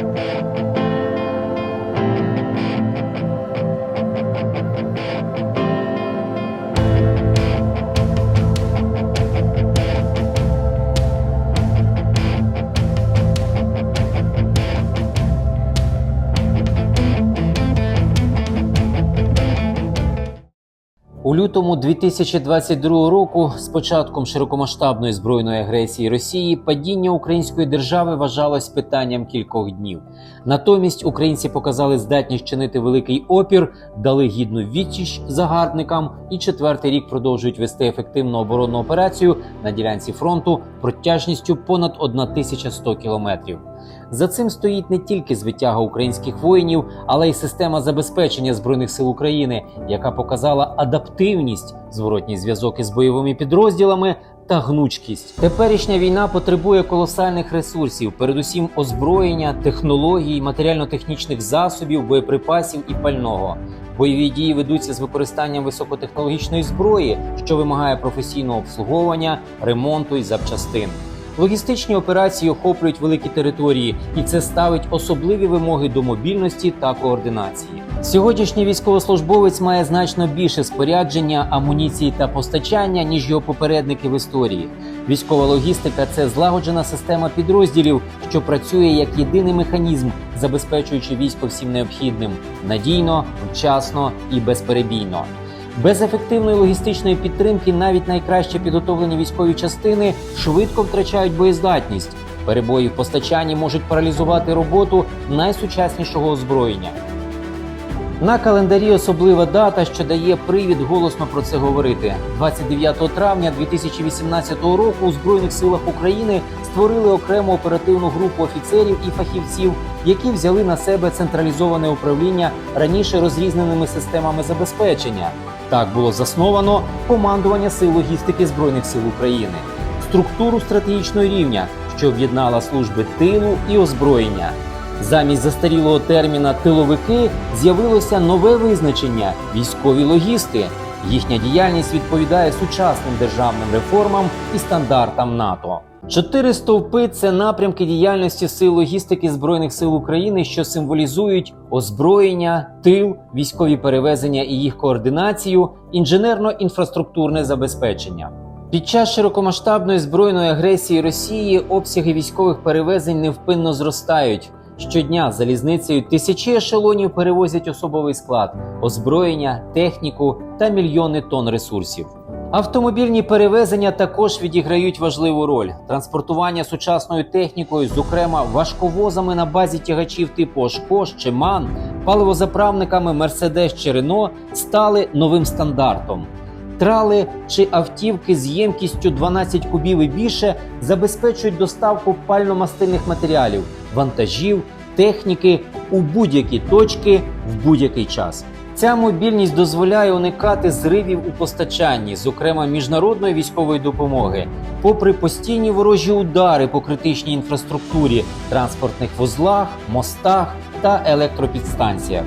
Thank you. У лютому 2022 року, з початком широкомасштабної збройної агресії Росії, падіння української держави вважалось питанням кількох днів. Натомість українці показали здатність чинити великий опір, дали гідну відсіч загарбникам і четвертий рік продовжують вести ефективну оборонну операцію на ділянці фронту протяжністю понад 1100 кілометрів. За цим стоїть не тільки звитяга українських воїнів, але й система забезпечення збройних сил України, яка показала адаптивність, зворотній зв'язок із бойовими підрозділами та гнучкість. Теперішня війна потребує колосальних ресурсів, передусім озброєння, технологій, матеріально-технічних засобів, боєприпасів і пального. Бойові дії ведуться з використанням високотехнологічної зброї, що вимагає професійного обслуговування, ремонту і запчастин. Логістичні операції охоплюють великі території, і це ставить особливі вимоги до мобільності та координації. Сьогоднішній військовослужбовець має значно більше спорядження, амуніції та постачання, ніж його попередники в історії. Військова логістика це злагоджена система підрозділів, що працює як єдиний механізм, забезпечуючи військо всім необхідним надійно, вчасно і безперебійно. Без ефективної логістичної підтримки навіть найкраще підготовлені військові частини швидко втрачають боєздатність. Перебої в постачанні можуть паралізувати роботу найсучаснішого озброєння. На календарі особлива дата, що дає привід голосно про це говорити. 29 травня 2018 року у Збройних силах України створили окрему оперативну групу офіцерів і фахівців, які взяли на себе централізоване управління раніше розрізненими системами забезпечення. Так було засновано командування сил логістики Збройних сил України, структуру стратегічного рівня, що об'єднала служби тилу і озброєння. Замість застарілого терміна тиловики з'явилося нове визначення військові логісти. Їхня діяльність відповідає сучасним державним реформам і стандартам НАТО. Чотири стовпи це напрямки діяльності сил логістики Збройних сил України, що символізують озброєння, тил, військові перевезення і їх координацію, інженерно-інфраструктурне забезпечення. Під час широкомасштабної збройної агресії Росії обсяги військових перевезень невпинно зростають. Щодня залізницею тисячі ешелонів перевозять особовий склад, озброєння, техніку та мільйони тонн ресурсів. Автомобільні перевезення також відіграють важливу роль. Транспортування сучасною технікою, зокрема важковозами на базі тягачів типу Ошкош чи МАН, паливозаправниками Мерседес чи Рено стали новим стандартом. Трали чи автівки з ємкістю 12 кубів і більше забезпечують доставку пально-мастильних матеріалів, вантажів, техніки у будь-які точки в будь-який час. Ця мобільність дозволяє уникати зривів у постачанні, зокрема міжнародної військової допомоги, попри постійні ворожі удари по критичній інфраструктурі, транспортних вузлах, мостах та електропідстанціях.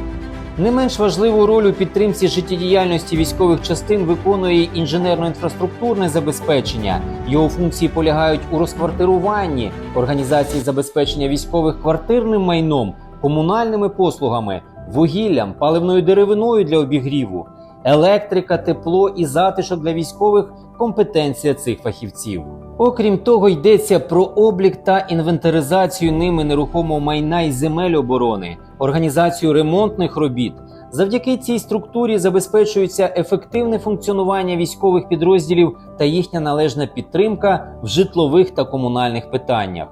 Не менш важливу роль у підтримці життєдіяльності військових частин виконує інженерно-інфраструктурне забезпечення. Його функції полягають у розквартируванні, організації забезпечення військових квартирним майном, комунальними послугами, вугіллям, паливною деревиною для обігріву, електрика, тепло і затишок для військових компетенція цих фахівців. Окрім того, йдеться про облік та інвентаризацію ними нерухомого майна і земель оборони, організацію ремонтних робіт. Завдяки цій структурі забезпечується ефективне функціонування військових підрозділів та їхня належна підтримка в житлових та комунальних питаннях.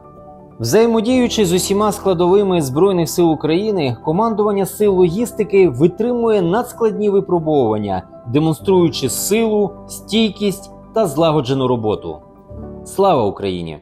Взаємодіючи з усіма складовими збройних сил України, командування сил логістики витримує надскладні випробовування, демонструючи силу, стійкість та злагоджену роботу. Слава Україні!